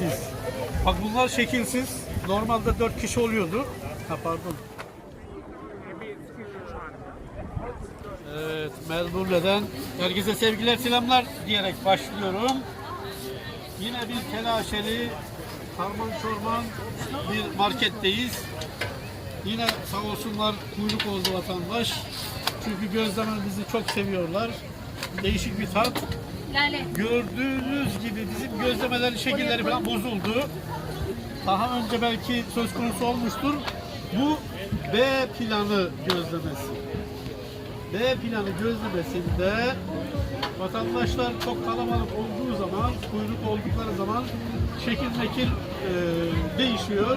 Biz. Bak bunlar şekilsiz. Normalde 4 kişi oluyordu. Ha pardon. Evet, Melbourne'den herkese sevgiler, selamlar diyerek başlıyorum. Yine bir telaşeli, karman çorman bir marketteyiz. Yine sağ olsunlar kuyruk oldu vatandaş. Çünkü gözlememizi çok seviyorlar. Değişik bir tat. Gördüğünüz gibi bizim gözlemelerin şekilleri falan bozuldu. Daha önce belki söz konusu olmuştur. Bu B planı gözlemesi. B planı gözlemesinde vatandaşlar çok kalabalık olduğu zaman, kuyruk oldukları zaman şekil mekil e, değişiyor.